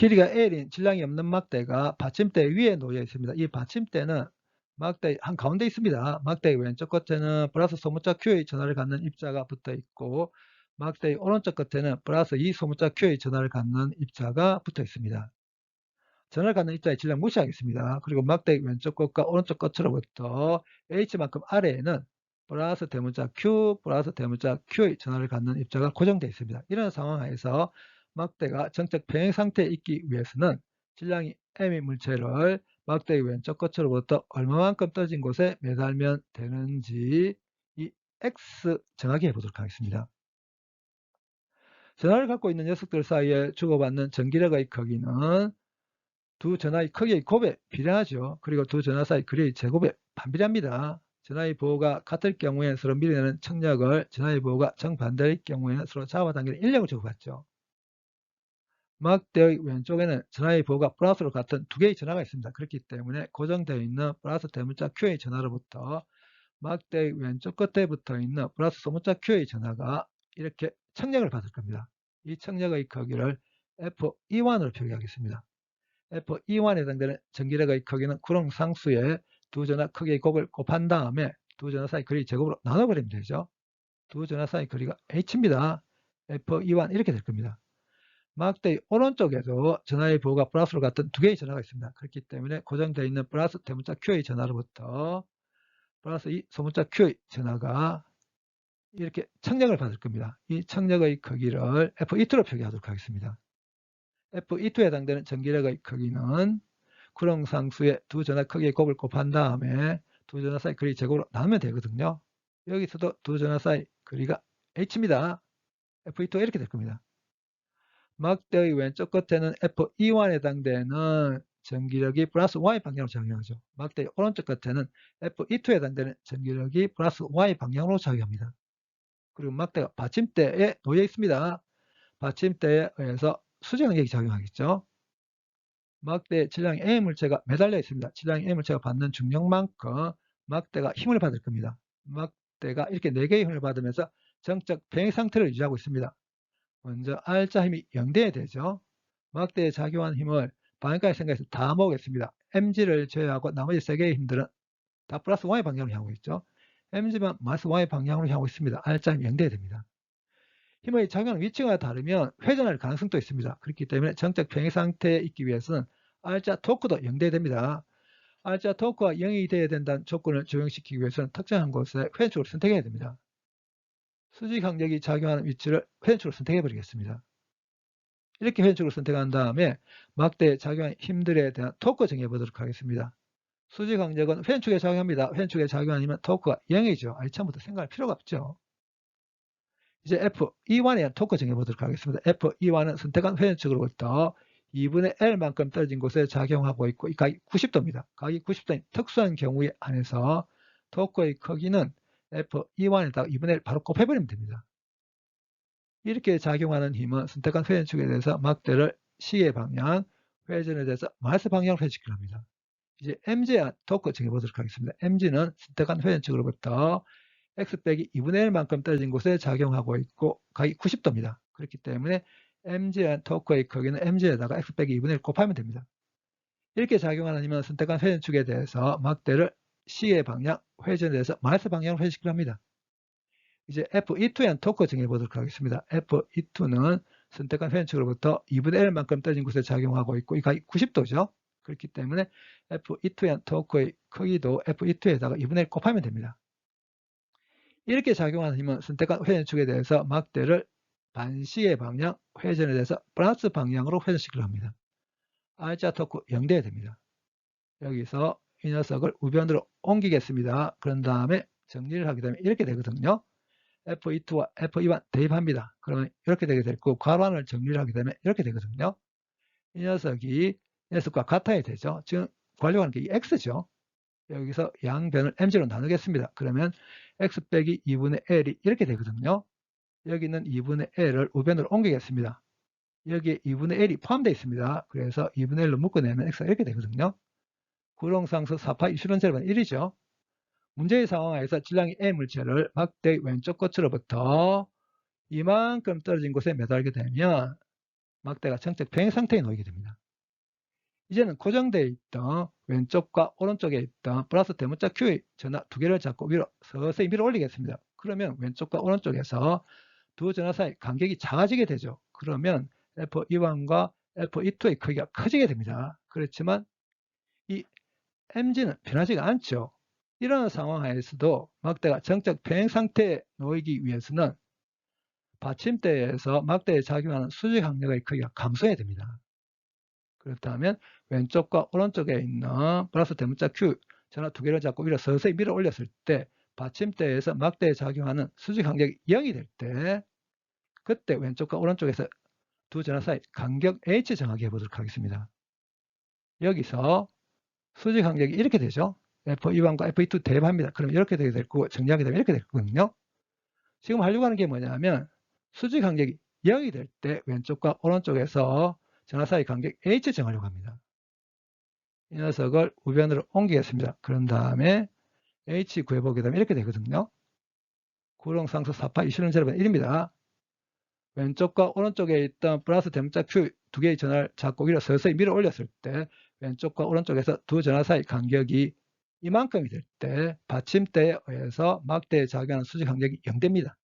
길이가 L인 질량이 없는 막대가 받침대 위에 놓여 있습니다. 이 받침대는 막대 한 가운데 있습니다. 막대의 왼쪽 끝에는 플러스 소문자 Q의 전하를 갖는 입자가 붙어 있고 막대의 오른쪽 끝에는 플러스 이 소문자 Q의 전하를 갖는 입자가 붙어 있습니다. 전하를 갖는 입자의 질량 무시하겠습니다. 그리고 막대의 왼쪽 끝과 오른쪽 끝으로부터 H만큼 아래에는 플러스 대문자 Q 플러스 대문자 Q의 전하를 갖는 입자가 고정되어 있습니다. 이런 상황에서 막대가 정적 평행 상태에 있기 위해서는 질량이 M의 물체를 막대의 왼쪽 끝으로부터 얼마만큼 떨어진 곳에 매달면 되는지 이 X 정하게 해보도록 하겠습니다. 전하를 갖고 있는 녀석들 사이에 주고받는 전기력의 크기는 두 전하의 크기의 곱에 비례하죠. 그리고 두 전하 사이 거리의 제곱에 반비례합니다. 전하의 보호가 같을 경우에 서로 밀어내는 청력을 전하의 보호가 정반대의 경우에는 서로 잡아당기는 인력을 주고받죠. 막대의 왼쪽에는 전하의 보호가 플러스로 같은 두 개의 전하가 있습니다. 그렇기 때문에 고정되어 있는 플러스 대문자 Q의 전하로부터 막대의 왼쪽 끝에 붙어 있는 플러스 소문자 Q의 전하가 이렇게 청력을 받을 겁니다. 이 청력의 크기를 F21으로 표기하겠습니다. F21에 해당되는 전기력의 크기는 구름 상수의 두 전하 크기의 곱을 곱한 다음에 두 전하 사이 거리 제곱으로 나눠버리면 되죠. 두 전하 사이 거리가 H입니다. F21 이렇게 될 겁니다. 막대의 오른쪽에도 전하의 부호가 플러스로 같은 두 개의 전하가 있습니다. 그렇기 때문에 고정되어 있는 플러스 대문자 Q의 전하로부터 플러스 이 소문자 Q의 전하가 이렇게 청력을 받을 겁니다. 이 청력의 크기를 F2로 표기하도록 하겠습니다. F2에 해당되는 전기력의 크기는 구렁상수의 두 전하 크기의 곱을 곱한 다음에 두 전하 사이 거리 제곱으로 나누면 되거든요. 여기서도 두 전하 사이 거리가 H입니다. F2 이렇게 될 겁니다. 막대의 왼쪽 끝에는 F21에 해당되는 전기력이 플러스 Y 방향으로 작용하죠. 막대의 오른쪽 끝에는 F22에 해당되는 전기력이 플러스 Y 방향으로 작용합니다. 그리고 막대가 받침대에 놓여 있습니다. 받침대에 의해서 수직 간격이 작용하겠죠. 막대 질량이 A 물체가 매달려 있습니다. 질량이 A 물체가 받는 중력만큼 막대가 힘을 받을 겁니다. 막대가 이렇게 4개의 힘을 받으면서 정적 평행 상태를 유지하고 있습니다. 먼저 R자 힘이 0대에 되죠. 막대에 작용한 힘을 방향까지 생각해서 다 모으겠습니다. mg를 제외하고 나머지 3개의 힘들은 다 플러스 y 방향으로 향하고 있죠. mg만 마이너스 y 방향으로 향하고 있습니다. R자 힘이 0대에 됩니다. 힘의 작용 위치가 다르면 회전할 가능성도 있습니다. 그렇기 때문에 정적 평행 상태에 있기 위해서는 R자 토크도 0대에 됩니다. R자 토크가 0이 되어야 된다는 조건을 적용시키기 위해서는 특정한 곳에 회전축을 선택해야 됩니다. 수직 항력이 작용하는 위치를 회전축으로 선택해 버리겠습니다. 이렇게 회전축을 선택한 다음에 막대에 작용한 힘들에 대한 토크 정해 보도록 하겠습니다. 수직 항력은 회전축에 작용합니다. 회전축에 작용하는 힘은 토크가 0이죠. 아니 처음부터 생각할 필요가 없죠. 이제 F21에 대한 토크 정해 보도록 하겠습니다. F21은 선택한 회전축으로부터 2분의 L만큼 떨어진 곳에 작용하고 있고 이 각이 90도입니다. 각이 90도인 특수한 경우에 한해서 토크의 크기는 F21에다가 2분의 1 바로 곱해버리면 됩니다. 이렇게 작용하는 힘은 선택한 회전축에 대해서 막대를 시계 방향, 회전에 대해서 마이너스 방향으로 회전시키려 합니다. 이제 mg의 토크 정해보도록 하겠습니다. mg는 선택한 회전축으로부터 x 빼기 2분의 1만큼 떨어진 곳에 작용하고 있고 각이 90도입니다. 그렇기 때문에 mg의 토크의 크기는 mg에다가 x 빼기 2분의 1 곱하면 됩니다. 이렇게 작용하는 힘은 선택한 회전축에 대해서 막대를 C의 방향, 회전에 대해서 마이너스 방향으로 회전시키려 합니다. 이제 F22에 대한 토크 정해 보도록 하겠습니다. F22는 선택한 회전축으로부터 2분의 1만큼 떨어진 곳에 작용하고 있고 이 각이 90도죠. 그렇기 때문에 F22에 대한 토크의 크기도 F22에다가 2분의 1 곱하면 됩니다. 이렇게 작용하는 힘은 선택한 회전축에 대해서 막대를 반시의 방향, 회전에 대해서 플러스 방향으로 회전시키려 합니다. R자 토크 0대야 됩니다. 여기서 이 녀석을 우변으로 옮기겠습니다. 그런 다음에 정리를 하게 되면 이렇게 되거든요. F2와 F2만 대입합니다. 그러면 이렇게 되게 되고 괄호안을 정리를 하게 되면 이렇게 되거든요. 이 녀석이 이 녀석과 같아야 되죠. 지금 관료하는 게 X죠. 여기서 양변을 mg로 나누겠습니다. 그러면 x 빼기 2분의 l이 이렇게 되거든요. 여기는 2분의 l을 우변으로 옮기겠습니다. 여기에 2분의 l이 포함되어 있습니다. 그래서 2분의 1로 묶어내면 x가 이렇게 되거든요. 구렁상수 4파 이슈론제로는 1이죠. 문제의 상황에서 질량이 A 물체를 막대 왼쪽 끝으로부터 이만큼 떨어진 곳에 매달게 되면 막대가 정적 평행 상태에 놓이게 됩니다. 이제는 고정되어 있던 왼쪽과 오른쪽에 있던 플러스 대문자 Q의 전화 두 개를 잡고 위로 서서히 밀어 올리겠습니다. 그러면 왼쪽과 오른쪽에서 두 전화 사이 간격이 작아지게 되죠. 그러면 F21과 F22의 크기가 커지게 됩니다. 그렇지만 이 MG는 변하지가 않죠. 이런 상황 하에서도 막대가 정적 평행 상태에 놓이기 위해서는 받침대에서 막대에 작용하는 수직 항력의 크기가 감소해야 됩니다. 그렇다면 왼쪽과 오른쪽에 있는 플러스 대문자 Q 전화 두 개를 잡고 위로 서서히 밀어 올렸을 때 받침대에서 막대에 작용하는 수직 간격이 0이 될 때 그때 왼쪽과 오른쪽에서 두 전화 사이 간격 H 정하게 해보도록 하겠습니다. 여기서 수직 간격이 이렇게 되죠. F21과 F22 대입합니다. 그럼 이렇게 되게 될 거고 정리하게 되면 이렇게 될 거거든요. 지금 하려고 하는 게 뭐냐면 수직 간격이 0이 될 때 왼쪽과 오른쪽에서 전화 사이 간격 H 정하려고 합니다. 이 녀석을 우변으로 옮기겠습니다. 그런 다음에 H 구해보게 되면 이렇게 되거든요. 구롱상수 4파 20는 제곱은 1입니다. 왼쪽과 오른쪽에 있던 플러스 대문자 Q 두 개의 전화를 잡고 위로 서서히 밀어 올렸을 때 왼쪽과 오른쪽에서 두 전화 사이 간격이 이만큼이 될 때 받침대에 의해서 막대에 작용하는 수직 간격이 0됩니다.